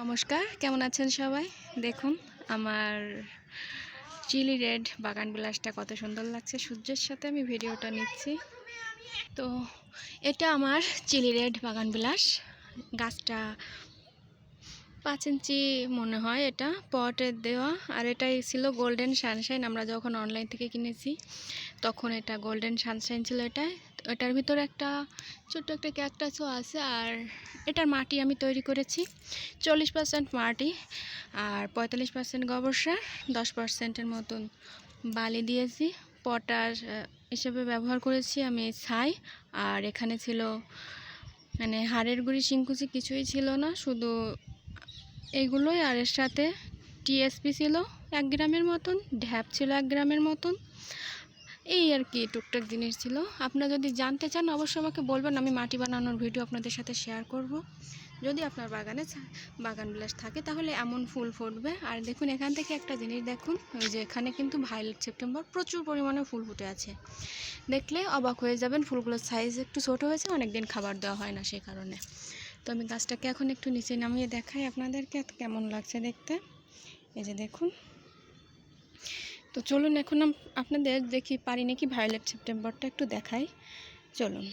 নমস্কার, কেমন আছেন সবাই? দেখুন, আমার চিলি রেড বাগান বিলাসটা কত সুন্দর লাগছে। সূর্যের সাথে আমি ভিডিওটা নিচ্ছি। তো এটা আমার চিলি রেড বাগান বিলাস। গাছটা পাঁচ ইঞ্চি মনে হয় এটা, পটের দেওয়া। আর এটাই ছিল গোল্ডেন সানশাইন আমরা যখন অনলাইন থেকে কিনেছি। তখন এটা গোল্ডেন সানশাইন ছিল এটা। এটার ভিতরে একটা ছোট্ট একটা ক্যাকটাসও আছে আর এটার মাটি আমি তৈরি করেছি। চল্লিশ পার্সেন্ট মাটি আর পঁয়তাল্লিশ পার্সেন্ট গোবর সার দশ পার্সেন্টের মতন বালি দিয়েছি। পটাশ হিসেবে ব্যবহার করেছি আমি ছাই। আর এখানে ছিল মানে হাড়ের গুঁড়ি, শিংকুচি কিছুই ছিল না, শুধু এইগুলোই আর এর সাথে টিএসপি ছিল এক গ্রামের মতন, ঢ্যাপ ছিল এক গ্রামের মতন। আর কি টুকটাক জিনিস ছিল। আপনারা যদি জানতে চান, অবশ্যই আমাকে বলবেন, আমি মাটি বানানোর ভিডিও আপনাদের সাথে শেয়ার করব। যদি আপনার বাগানে বাগান বিলাস থাকে, তাহলে এমন ফুল ফুটবে। আর দেখুন, এখান থেকে একটা জিনিস দেখুন, ওই যে এখানে কিন্তু ভায়োলেট সেপ্টেম্বর প্রচুর পরিমাণে ফুল ফুটে আছে। দেখলে অবাক হয়ে যাবেন, ফুলগুলোর সাইজ একটু ছোট হয়েছে অনেক দিন খাবার দেওয়া হয় না সেই কারণে। তো আমি গাছটাকে এখন একটু নিচে নামিয়ে দেখাই আপনাদেরকে, কেমন লাগছে দেখতে। এই যে দেখুন তো চলুন এখন আপনাদের দেখি পারি নাকি ভায়োলেট সেপ্টেম্বরটা একটু দেখাই। চলুন।